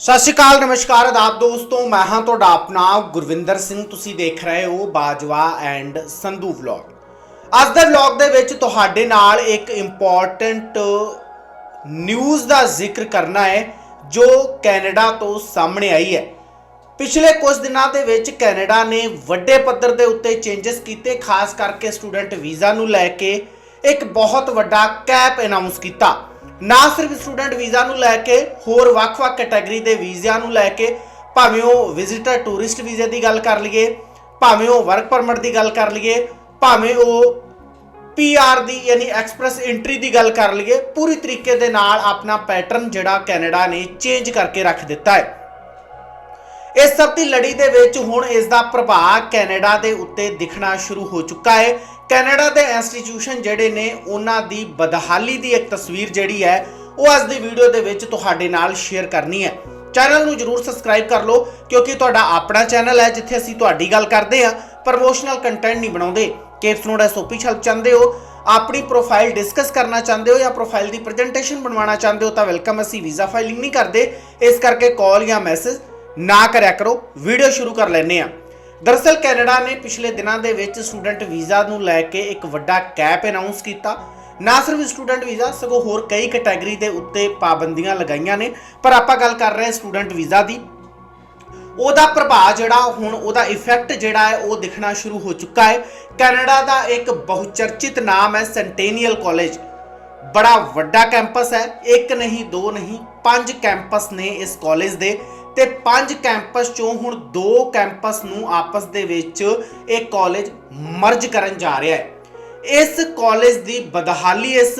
ਸਤਿ ਸ਼੍ਰੀ ਅਕਾਲ, ਨਮਸਕਾਰ ਆਦਾਬ ਦੋਸਤੋ, ਮੈਂ ਹਾਂ ਤੁਹਾਡਾ ਆਪਣਾ ਗੁਰਵਿੰਦਰ ਸਿੰਘ, ਤੁਸੀਂ ਦੇਖ ਰਹੇ ਹੋ ਬਾਜਵਾ ਐਂਡ ਸੰਧੂ ਵਲੌਗ ਅੱਜ ਦੇ ਵਲੌਗ ਦੇ ਵਿੱਚ ਤੁਹਾਡੇ ਨਾਲ ਇੱਕ ਇੰਪੋਰਟੈਂਟ ਨਿਊਜ਼ ਦਾ ਜ਼ਿਕਰ ਕਰਨਾ ਹੈ, ਜੋ ਕੈਨੇਡਾ ਤੋਂ ਸਾਹਮਣੇ ਆਈ ਹੈ। ਪਿਛਲੇ ਕੁਝ ਦਿਨਾਂ ਦੇ ਵਿੱਚ ਕੈਨੇਡਾ ਨੇ ਵੱਡੇ ਪੱਧਰ ਦੇ ਉੱਤੇ ਚੇਂਜਸ ਕੀਤੇ, ਖਾਸ ਕਰਕੇ ਸਟੂਡੈਂਟ ਵੀਜ਼ਾ ਨੂੰ ਲੈ ਕੇ ਇੱਕ ਬਹੁਤ ਵੱਡਾ ਕੈਪ ਅਨਾਉਂਸ ਕੀਤਾ। ਨਾ ਸਿਰਫ ਸਟੂਡੈਂਟ ਵੀਜ਼ਾ ਨੂੰ ਲੈ ਕੇ, ਹੋਰ ਵੱਖ-ਵੱਖ ਕੈਟਾਗਰੀ ਦੇ ਵੀਜ਼ਿਆਂ ਨੂੰ ਲੈ ਕੇ, ਭਾਵੇਂ ਉਹ ਵਿਜ਼ਿਟਰ ਟੂਰਿਸਟ ਵੀਜ਼ੇ ਦੀ ਗੱਲ ਕਰ ਲਈਏ, ਭਾਵੇਂ ਉਹ ਵਰਕ ਪਰਮਿਟ ਦੀ ਗੱਲ ਕਰ ਲਈਏ, ਭਾਵੇਂ ਉਹ ਪੀਆਰ ਦੀ ਯਾਨੀ ਐਕਸਪ੍ਰੈਸ ਐਂਟਰੀ ਦੀ ਗੱਲ ਕਰ ਲਈਏ, ਪੂਰੀ ਤਰੀਕੇ ਦੇ ਨਾਲ ਆਪਣਾ ਪੈਟਰਨ ਜਿਹੜਾ ਕੈਨੇਡਾ ਨੇ ਚੇਂਜ ਕਰਕੇ ਰੱਖ ਦਿੱਤਾ ਹੈ। ਇਸ ਸਭ ਦੀ ਲੜੀ ਦੇ ਵਿੱਚ ਹੁਣ ਇਸ ਦਾ ਪ੍ਰਭਾਵ ਕੈਨੇਡਾ ਦੇ ਉੱਤੇ ਦਿਖਣਾ ਸ਼ੁਰੂ ਹੋ ਚੁੱਕਾ ਹੈ। ਕੈਨੇਡਾ ਦੇ ਇੰਸਟੀਟਿਊਸ਼ਨ ਜਿਹੜੇ ਨੇ, ਉਹਨਾਂ ਦੀ ਬਦਹਾਲੀ ਦੀ ਇੱਕ ਤਸਵੀਰ ਜਿਹੜੀ ਹੈ, ਉਹ ਅੱਜ ਦੀ ਵੀਡੀਓ ਦੇ ਵਿੱਚ ਤੁਹਾਡੇ ਨਾਲ ਸ਼ੇਅਰ ਕਰਨੀ ਹੈ। ਚੈਨਲ ਨੂੰ ਜਰੂਰ ਸਬਸਕ੍ਰਾਈਬ ਕਰ ਲਓ, ਕਿਉਂਕਿ ਤੁਹਾਡਾ ਆਪਣਾ ਚੈਨਲ ਹੈ, ਜਿੱਥੇ ਅਸੀਂ ਤੁਹਾਡੀ ਗੱਲ ਕਰਦੇ ਹਾਂ। ਪ੍ਰਮੋਸ਼ਨਲ ਕੰਟੈਂਟ ਨਹੀਂ ਬਣਾਉਂਦੇ। ਕੇਪਸ ਨੋਡ ਐਸਓਪੀ ਹੈਲਪ ਚਾਹੁੰਦੇ ਹੋ, ਆਪਣੀ ਪ੍ਰੋਫਾਈਲ ਡਿਸਕਸ ਕਰਨਾ ਚਾਹੁੰਦੇ ਹੋ ਜਾਂ ਪ੍ਰੋਫਾਈਲ ਦੀ ਪ੍ਰੈਜੈਂਟੇਸ਼ਨ ਬਣਵਾਉਣਾ ਚਾਹੁੰਦੇ ਹੋ, ਤਾਂ ਵੈਲਕਮ ਅਸੀਂ ਵੀਜ਼ਾ ਫਾਈਲਿੰਗ ਨਹੀਂ ਕਰਦੇ। ਇਸ ਕਰਕੇ ਕਾਲ ਜਾਂ ਮੈਸੇਜ ਨਾ ਕਰਿਆ ਕਰੋ, ਵੀਡੀਓ ਸ਼ੁਰੂ ਕਰ ਲੈਂਦੇ ਆ ਦਰਅਸਲ ਕੈਨੇਡਾ ਨੇ ਪਿਛਲੇ ਦਿਨਾਂ ਦੇ ਵਿੱਚ ਸਟੂਡੈਂਟ ਵੀਜ਼ਾ ਨੂੰ ਲੈ ਕੇ ਇੱਕ ਵੱਡਾ ਕੈਪ ਅਨਾਉਂਸ ਕੀਤਾ। ਨਾ ਸਿਰਫ ਸਟੂਡੈਂਟ ਵੀਜ਼ਾ, ਸਗੋਂ ਹੋਰ ਕਈ ਕੈਟਾਗਰੀ ਦੇ ਉੱਤੇ ਪਾਬੰਦੀਆਂ ਲਗਾਈਆਂ ਨੇ। ਪਰ ਆਪਾਂ ਗੱਲ ਕਰ ਰਹੇ ਸਟੂਡੈਂਟ ਵੀਜ਼ਾ ਦੀ। ਉਹਦਾ ਪ੍ਰਭਾਵ ਜਿਹੜਾ, ਹੁਣ ਉਹਦਾ ਇਫੈਕਟ ਜਿਹੜਾ ਹੈ, ਉਹ ਦਿਖਣਾ ਸ਼ੁਰੂ ਹੋ ਚੁੱਕਾ ਹੈ। ਕੈਨੇਡਾ ਦਾ ਇੱਕ ਬਹੁਚਰਚਿਤ ਨਾਮ ਹੈ ਸੈਂਟੇਨੀਅਲ ਕਾਲਜ ਬੜਾ ਵੱਡਾ ਕੈਂਪਸ ਹੈ। ਇੱਕ ਨਹੀਂ, ਦੋ ਨਹੀਂ, ਪੰਜ ਕੈਂਪਸ ਨੇ ਇਸ ਕਾਲਜ ਦੇ। ਤੇ ਪੰਜ ਕੈਂਪਸ ਚੋਂ ਹੁਣ ਦੋ ਕੈਂਪਸ ਨੂੰ ਆਪਸ ਦੇ ਵਿੱਚ ਇਹ ਕਾਲਜ ਮਰਜ ਕਰਨ ਜਾ ਰਿਹਾ ਹੈ। ਇਸ ਕਾਲਜ ਦੀ ਬਦਹਾਲੀ ਇਸ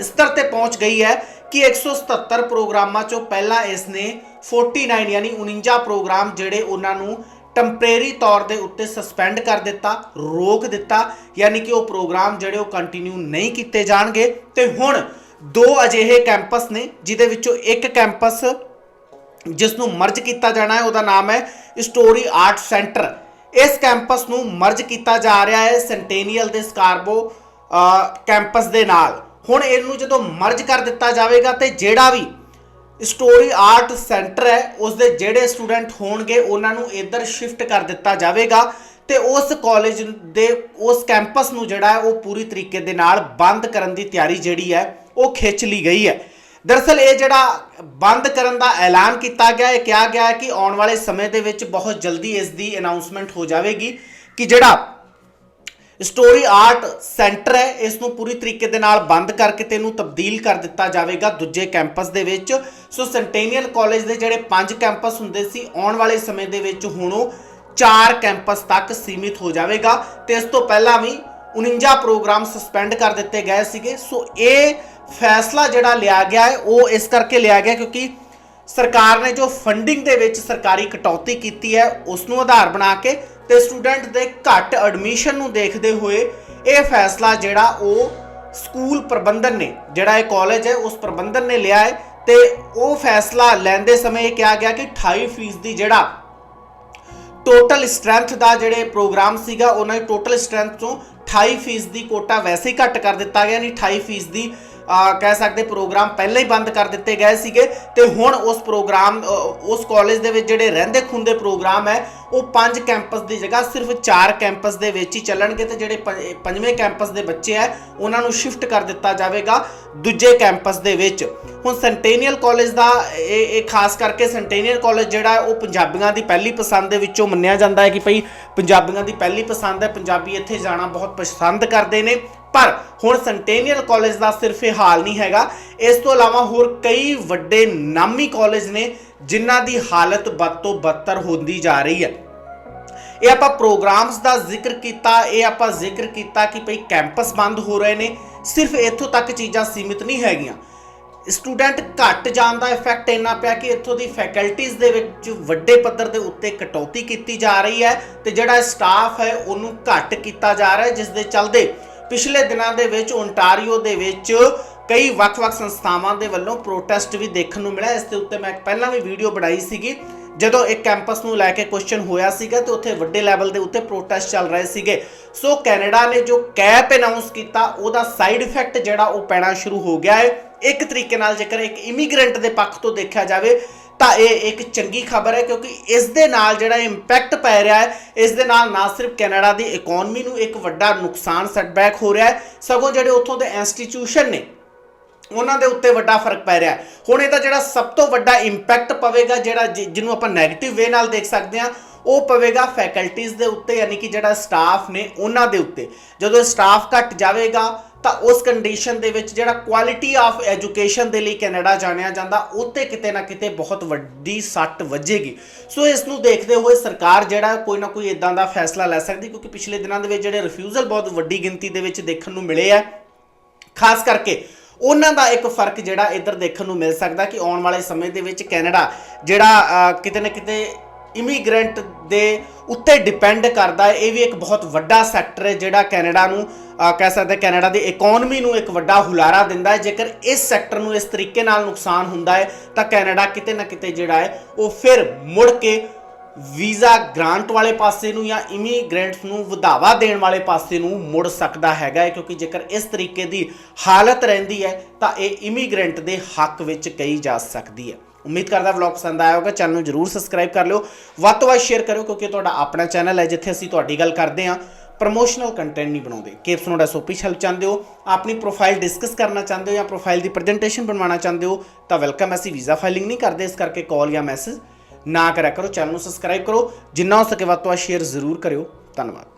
ਸਤਰ ਤੇ ਪਹੁੰਚ ਗਈ ਹੈ ਕਿ 177 ਪ੍ਰੋਗਰਾਮਾਂ ਚੋਂ ਪਹਿਲਾਂ ਇਸ ਨੇ 49 ਯਾਨੀ 49 ਪ੍ਰੋਗਰਾਮ ਜਿਹੜੇ ਉਹਨਾਂ ਨੂੰ ਟੈਂਪਰੇਰੀ ਤੌਰ ਦੇ ਉੱਤੇ ਸਸਪੈਂਡ ਕਰ ਦਿੱਤਾ, ਰੋਕ ਦਿੱਤਾ, ਯਾਨੀ ਕਿ ਉਹ ਪ੍ਰੋਗਰਾਮ ਜਿਹੜੇ ਉਹ ਕੰਟੀਨਿਊ ਨਹੀਂ ਕੀਤੇ ਜਾਣਗੇ। ਤੇ ਹੁਣ ਦੋ ਅਜਿਹੇ ਕੈਂਪਸ ਨੇ, ਜਿਹਦੇ ਵਿੱਚੋਂ ਇੱਕ ਕੈਂਪਸ ਜਿਸ ਨੂੰ ਮਰਜ ਕੀਤਾ ਜਾਣਾ ਹੈ, ਉਹਦਾ ਨਾਮ ਹੈ ਸਟੋਰੀ ਆਰਟ ਸੈਂਟਰ ਇਸ ਕੈਂਪਸ ਨੂੰ ਮਰਜ ਕੀਤਾ ਜਾ ਰਿਹਾ ਹੈ ਸੈਂਟੇਨੀਅਲ ਦੇ ਸਕਾਰਬੋ ਕੈਂਪਸ ਦੇ ਨਾਲ। ਹੁਣ ਇਹਨੂੰ ਜਦੋਂ ਮਰਜ ਕਰ ਦਿੱਤਾ ਜਾਵੇਗਾ ਤੇ ਜਿਹੜਾ ਵੀ ਸਟੋਰੀ ਆਰਟ ਸੈਂਟਰ ਹੈ ਉਸ ਦੇ ਜਿਹੜੇ ਸਟੂਡੈਂਟ ਹੋਣਗੇ, ਉਹਨਾਂ ਨੂੰ ਇੱਧਰ ਸ਼ਿਫਟ ਕਰ ਦਿੱਤਾ ਜਾਵੇਗਾ ਤੇ ਉਸ ਕਾਲਜ ਦੇ, ਉਸ ਕੈਂਪਸ ਨੂੰ ਜਿਹੜਾ ਹੈ, ਉਹ ਪੂਰੀ ਤਰੀਕੇ ਦੇ ਨਾਲ ਬੰਦ ਕਰਨ ਦੀ ਤਿਆਰੀ ਜਿਹੜੀ ਹੈ, ਉਹ ਖਿੱਚ ਲਈ ਗਈ ਹੈ। ਦਰਅਸਲ ਇਹ ਜਿਹੜਾ ਬੰਦ ਕਰਨ ਦਾ ਐਲਾਨ ਕੀਤਾ ਗਿਆ ਹੈ ਕਿਹਾ ਗਿਆ ਹੈ ਕਿ ਆਉਣ ਵਾਲੇ ਸਮੇਂ ਦੇ ਵਿੱਚ ਬਹੁਤ ਜਲਦੀ ਇਸ ਦੀ ਅਨਾਉਂਸਮੈਂਟ ਹੋ ਜਾਵੇਗੀ ਕਿ ਜਿਹੜਾ ਸਟੋਰੀ ਆਰਟ ਸੈਂਟਰ ਹੈ ਇਸ ਨੂੰ ਪੂਰੀ ਤਰੀਕੇ ਦੇ ਨਾਲ ਬੰਦ ਕਰਕੇ ਤੇ ਇਹਨੂੰ ਤਬਦੀਲ ਕਰ ਦਿੱਤਾ ਜਾਵੇਗਾ ਦੂਜੇ ਕੈਂਪਸ ਦੇ ਵਿੱਚ। ਸੋ ਸੈਂਟੇਨੀਅਲ ਕਾਲਜ ਦੇ ਜਿਹੜੇ ਪੰਜ ਕੈਂਪਸ ਹੁੰਦੇ ਸੀ, ਆਉਣ ਵਾਲੇ ਸਮੇਂ ਦੇ ਵਿੱਚ ਹੁਣ ਉਹ ਚਾਰ ਕੈਂਪਸ ਤੱਕ ਸੀਮਿਤ ਹੋ ਜਾਵੇਗਾ। ਤੇ ਇਸ ਤੋਂ ਪਹਿਲਾਂ ਵੀ 49 ਪ੍ਰੋਗਰਾਮ ਸਸਪੈਂਡ ਕਰ ਦਿੱਤੇ ਗਏ ਸੀਗੇ। ਸੋ ਇਹ ਫੈਸਲਾ ਜਿਹੜਾ ਲਿਆ ਗਿਆ ਹੈ, ਉਹ ਇਸ ਕਰਕੇ ਲਿਆ ਗਿਆ ਕਿਉਂਕਿ ਸਰਕਾਰ ਨੇ ਜੋ ਫੰਡਿੰਗ ਦੇ ਵਿੱਚ ਸਰਕਾਰੀ ਕਟੌਤੀ ਕੀਤੀ ਹੈ, ਉਸ ਨੂੰ ਆਧਾਰ ਬਣਾ ਕੇ ਤੇ ਸਟੂਡੈਂਟ ਦੇ ਘੱਟ ਐਡਮਿਸ਼ਨ ਨੂੰ ਦੇਖਦੇ ਹੋਏ ਇਹ ਫੈਸਲਾ ਜਿਹੜਾ ਉਹ ਸਕੂਲ ਪ੍ਰਬੰਧਨ ਨੇ, ਜਿਹੜਾ ਇਹ ਕਾਲਜ ਹੈ, ਉਸ ਪ੍ਰਬੰਧਨ ਨੇ ਲਿਆ ਹੈ ਤੇ ਉਹ ਫੈਸਲਾ ਲੈਂਦੇ ਸਮੇਂ ਇਹ ਕਿਹਾ ਗਿਆ ਕਿ 28% ਦੀ ਜਿਹੜਾ ਟੋਟਲ ਸਟਰੈਂਥ ਦਾ ਜਿਹੜੇ ਪ੍ਰੋਗਰਾਮ ਸੀਗਾ, ਉਹਨਾਂ ਦੀ ਟੋਟਲ ਸਟਰੈਂਥ ਤੋਂ 28% ਦੀ ਕੋਟਾ ਵੈਸੇ ਹੀ ਘੱਟ ਕਰ ਦਿੱਤਾ ਗਿਆ ਨਹੀਂ 28% ਦੀ ਕਹਿ ਸਕਦੇ ਪ੍ਰੋਗਰਾਮ ਪਹਿਲਾਂ ਹੀ ਬੰਦ ਕਰ ਦਿੱਤੇ ਗਏ ਸੀਗੇ ਤੇ ਹੁਣ ਉਸ ਪ੍ਰੋਗਰਾਮ ਉਸ ਕਾਲਜ ਦੇ ਵਿੱਚ ਜਿਹੜੇ ਰਹਿੰਦੇ ਖੁੰਦੇ ਪ੍ਰੋਗਰਾਮ ਹੈ, ਉਹ ਪੰਜ ਕੈਂਪਸ ਦੀ ਜਗ੍ਹਾ ਸਿਰਫ ਚਾਰ ਕੈਂਪਸ ਦੇ ਵਿੱਚ ਹੀ ਚੱਲਣਗੇ ਤੇ ਜਿਹੜੇ ਪੰਜ- ਪੰਜਵੇਂ ਕੈਂਪਸ ਦੇ ਬੱਚੇ ਹੈ, ਉਹਨਾਂ ਨੂੰ ਸ਼ਿਫਟ ਕਰ ਦਿੱਤਾ ਜਾਵੇਗਾ ਦੂਜੇ ਕੈਂਪਸ ਦੇ ਵਿੱਚ। ਹੁਣ ਸੈਂਟੇਨੀਅਲ ਕਾਲਜ ਦਾ, ਇਹ ਇਹ ਖਾਸ ਕਰਕੇ ਸੈਂਟੇਨੀਅਲ ਕਾਲਜ ਜਿਹੜਾ ਉਹ ਪੰਜਾਬੀਆਂ ਦੀ ਪਹਿਲੀ ਪਸੰਦ ਦੇ ਵਿੱਚੋਂ ਮੰਨਿਆ ਜਾਂਦਾ ਹੈ ਕਿ ਭਈ ਪੰਜਾਬੀਆਂ ਦੀ ਪਹਿਲੀ ਪਸੰਦ ਹੈ, ਪੰਜਾਬੀ ਇੱਥੇ ਜਾਣਾ ਬਹੁਤ ਪਸੰਦ ਕਰਦੇ ਨੇ। ਪਰ ਹੁਣ ਸੈਂਟੇਨੀਅਲ ਕਾਲਜ ਦਾ ਸਿਰਫ ਇਹ ਹਾਲ ਨਹੀਂ ਹੈਗਾ। ਇਸ ਤੋਂ ਇਲਾਵਾ ਹੋਰ ਕਈ ਵੱਡੇ ਨਾਮੀ ਕਾਲਜ ਨੇ ਜਿਨ੍ਹਾਂ ਦੀ ਹਾਲਤ ਬਦ ਤੋਂ ਬਦਤਰ ਹੁੰਦੀ ਜਾ ਰਹੀ ਹੈ। ਇਹ ਆਪਾਂ ਪ੍ਰੋਗਰਾਮਸ ਦਾ ਜ਼ਿਕਰ ਕੀਤਾ, ਇਹ ਆਪਾਂ ਜ਼ਿਕਰ ਕੀਤਾ ਕਿ ਭਈ ਕੈਂਪਸ ਬੰਦ ਹੋ ਰਹੇ ਨੇ, ਸਿਰਫ ਇੱਥੋਂ ਤੱਕ ਚੀਜ਼ਾਂ ਸੀਮਿਤ ਨਹੀਂ ਹੈਗੀਆਂ। ਸਟੂਡੈਂਟ ਘੱਟ ਜਾਣ ਦਾ ਇਫੈਕਟ ਇੰਨਾ ਪਿਆ ਕਿ ਇੱਥੋਂ ਦੀ ਫੈਕਲਟੀਆਂ ਦੇ ਵਿੱਚ ਵੱਡੇ ਪੱਧਰ ਦੇ ਉੱਤੇ ਕਟੌਤੀ ਕੀਤੀ ਜਾ ਰਹੀ ਹੈ ਤੇ ਜਿਹੜਾ ਸਟਾਫ ਹੈ ਉਹਨੂੰ ਘੱਟ ਕੀਤਾ ਜਾ ਰਿਹਾ ਜਿਸ ਦੇ ਚੱਲਦੇ ਪਿਛਲੇ ਦਿਨਾਂ ਦੇ ਵਿੱਚ ਓਨਟਾਰੀਓ ਦੇ ਵਿੱਚ ਕਈ ਵੱਖ-ਵੱਖ ਸੰਸਥਾਵਾਂ ਦੇ ਵੱਲੋਂ ਪ੍ਰੋਟੈਸਟ ਵੀ ਦੇਖਣ ਨੂੰ ਮਿਲਿਆ। ਇਸ ਦੇ ਉੱਤੇ ਮੈਂ ਇੱਕ ਪਹਿਲਾਂ ਵੀ ਵੀਡੀਓ ਬਣਾਈ ਸੀਗੀ। ਜਦੋਂ ਇੱਕ ਕੈਂਪਸ ਨੂੰ ਲੈ ਕੇ ਕੁਐਸਚਨ ਹੋਇਆ ਸੀਗਾ ਤੇ ਉੱਥੇ ਵੱਡੇ ਲੈਵਲ ਦੇ ਉੱਤੇ ਪ੍ਰੋਟੈਸਟ ਚੱਲ ਰਹੇ ਸੀਗੇ। ਸੋ ਕੈਨੇਡਾ ਨੇ ਜੋ ਕੈਪ ਅਨਾਉਂਸ ਕੀਤਾ, ਉਹਦਾ ਸਾਈਡ ਇਫੈਕਟ ਜਿਹੜਾ ਉਹ ਪੈਣਾ ਸ਼ੁਰੂ ਹੋ ਗਿਆ ਹੈ। ਇੱਕ ਤਰੀਕੇ ਨਾਲ ਜੇਕਰ ਇੱਕ ਇਮੀਗ੍ਰੈਂਟ ਦੇ ਪੱਖ ਤੋਂ ਦੇਖਿਆ ਜਾਵੇ ਤਾਂ ਇਹ ਇੱਕ ਚੰਗੀ ਖਬਰ ਹੈ ਕਿਉਂਕਿ ਇਸ ਦੇ ਨਾਲ ਜਿਹੜਾ ਇੰਪੈਕਟ ਪੈ ਰਿਹਾ ਹੈ, ਇਸ ਦੇ ਨਾਲ ਨਾ ਸਿਰਫ ਕੈਨੇਡਾ ਦੀ ਇਕਨੋਮੀ ਨੂੰ ਇੱਕ ਵੱਡਾ ਨੁਕਸਾਨ ਸੈਟਬੈਕ ਹੋ ਰਿਹਾ ਹੈ, ਸਗੋਂ ਜਿਹੜੇ ਉੱਥੋਂ ਦੇ ਇੰਸਟੀਟਿਊਸ਼ਨ ਨੇ, ਉਹਨਾਂ ਦੇ ਉੱਤੇ ਵੱਡਾ ਫ਼ਰਕ ਪੈ ਰਿਹਾ ਹੈ। ਹੁਣ ਇਹਦਾ ਜਿਹੜਾ ਸਭ ਤੋਂ ਵੱਡਾ ਇੰਪੈਕਟ ਪਵੇਗਾ, ਜਿਹੜਾ ਜਿ- ਜਿਹਨੂੰ ਆਪਾਂ 네ਗੇਟਿਵ ਵੇ ਨਾਲ ਦੇਖ ਸਕਦੇ ਹਾਂ, ਉਹ ਪਵੇਗਾ ਫੈਕਲਟੀਜ਼ ਦੇ ਉੱਤੇ, ਯਾਨੀ ਕਿ ਜਿਹੜਾ ਸਟਾਫ ਨੇ ਉਹਨਾਂ ਦੇ ਉੱਤੇ ਜਦੋਂ ਸਟਾਫ ਘਟ ਜਾਵੇਗਾ ਤਾਂ ਉਸ ਕੰਡੀਸ਼ਨ ਦੇ ਵਿੱਚ ਜਿਹੜਾ ਕੁਆਲਿਟੀ ਆਫ ਐਜੂਕੇਸ਼ਨ ਦੇ ਲਈ ਕੈਨੇਡਾ ਜਾਣਿਆ ਜਾਂਦਾ ਉੱਤੇ ਕਿਤੇ ਨਾ ਕਿਤੇ ਬਹੁਤ ਵੱਡੀ ਸੱਟ ਵੱਜੇਗੀ। ਸੋ ਇਸ ਨੂੰ ਦੇਖਦੇ ਹੋਏ ਸਰਕਾਰ ਜਿਹੜਾ ਕੋਈ ਨਾ ਕੋਈ ਇਦਾਂ ਦਾ ਫੈਸਲਾ ਲੈ ਸਕਦੀ, ਕਿਉਂਕਿ ਪਿਛਲੇ ਦਿਨਾਂ ਦੇ ਵਿੱਚ ਜਿਹੜੇ ਰਿਫਿਊਜ਼ਲ ਬਹੁਤ ਵੱਡੀ ਗਿਣਤੀ ਦੇ ਵਿੱਚ ਦੇਖਣ ਨੂੰ ਮਿਲੇ ਆ। ਖਾਸ ਕਰਕੇ ਉਹਨਾਂ ਦਾ ਇੱਕ ਫ਼ਰਕ ਜਿਹੜਾ ਇੱਧਰ ਦੇਖਣ ਨੂੰ ਮਿਲ ਸਕਦਾ ਕਿ ਆਉਣ ਵਾਲੇ ਸਮੇਂ ਦੇ ਵਿੱਚ ਕੈਨੇਡਾ ਜਿਹੜਾ ਕਿਤੇ ਨਾ ਕਿਤੇ ਇਮੀਗ੍ਰੈਂਟ ਦੇ ਉੱਤੇ ਡਿਪੈਂਡ ਕਰਦਾ ਹੈ। ਇਹ ਵੀ ਇੱਕ ਬਹੁਤ ਵੱਡਾ ਸੈਕਟਰ ਹੈ ਜਿਹੜਾ ਕੈਨੇਡਾ ਨੂੰ ਕਹਿ ਸਕਦੇ ਕੈਨੇਡਾ ਦੀ ਇਕਨੋਮੀ ਨੂੰ ਇੱਕ ਵੱਡਾ ਹੁਲਾਰਾ ਦਿੰਦਾ ਹੈ। ਜੇਕਰ ਇਸ ਸੈਕਟਰ ਨੂੰ ਇਸ ਤਰੀਕੇ ਨਾਲ ਨੁਕਸਾਨ ਹੁੰਦਾ ਹੈ, ਤਾਂ ਕੈਨੇਡਾ ਕਿਤੇ ਨਾ ਕਿਤੇ ਜਿਹੜਾ ਹੈ, ਉਹ ਫਿਰ ਮੁੜ ਕੇ ਵੀਜ਼ਾ ਗ੍ਰਾਂਟ ਵਾਲੇ ਪਾਸੇ ਨੂੰ ਜਾਂ ਇਮੀਗ੍ਰੈਂਟਸ ਨੂੰ ਵਧਾਵਾ ਦੇਣ ਵਾਲੇ ਪਾਸੇ ਨੂੰ ਮੁੜ ਸਕਦਾ ਹੈਗਾ ਹੈ। ਕਿਉਂਕਿ ਜੇਕਰ ਇਸ ਤਰੀਕੇ ਦੀ ਹਾਲਤ ਰਹਿੰਦੀ ਹੈ, ਤਾਂ ਇਹ ਇਮੀਗ੍ਰੈਂਟ ਦੇ ਹੱਕ ਵਿੱਚ ਕਹੀ ਜਾ ਸਕਦੀ ਹੈ। ਉਮੀਦ ਕਰਦਾ ਵਲੌਗ ਪਸੰਦ ਆਇਆ ਹੋਗਾ ਚੈਨਲ ਨੂੰ ਜਰੂਰ ਸਬਸਕ੍ਰਾਈਬ ਕਰ ਲਿਓ। ਵੱਧ ਤੋਂ ਵੱਧ ਸ਼ੇਅਰ ਕਰਿਓ, ਕਿਉਂਕਿ ਤੁਹਾਡਾ ਆਪਣਾ ਚੈਨਲ ਹੈ, ਜਿੱਥੇ ਅਸੀਂ ਤੁਹਾਡੀ ਗੱਲ ਕਰਦੇ ਹਾਂ। ਪ੍ਰਮੋਸ਼ਨਲ ਕੰਟੈਂਟ ਨਹੀਂ ਬਣਾਉਂਦੇ। ਕੇਪਸ ਨੋਟ ਐਸਓਪੀ ਹੈਲਪ ਚਾਹੁੰਦੇ ਹੋ, ਆਪਣੀ ਪ੍ਰੋਫਾਈਲ ਡਿਸਕਸ ਕਰਨਾ ਚਾਹੁੰਦੇ ਹੋ ਜਾਂ ਪ੍ਰੋਫਾਈਲ ਦੀ ਪ੍ਰੈਜੈਂਟੇਸ਼ਨ ਬਣਵਾਉਣਾ ਚਾਹੁੰਦੇ ਹੋ, ਤਾਂ ਵੈਲਕਮ ਅਸੀਂ ਵੀਜ਼ਾ ਫਾਈਲਿੰਗ ਨਹੀਂ ਕਰਦੇ, ਇਸ ਕਰਕੇ ਕਾਲ ਜਾਂ ਮੈਸੇਜ ਨਾ ਕਰਿਆ ਕਰੋ ਚੈਨਲ ਨੂੰ ਸਬਸਕ੍ਰਾਈਬ ਕਰੋ। ਜਿੰਨਾ ਹੋ ਸਕੇ ਵੱਧ ਤੋਂ ਵੱਧ ਸ਼ੇਅਰ ਜ਼ਰੂਰ ਕਰਿਓ। ਧੰਨਵਾਦ।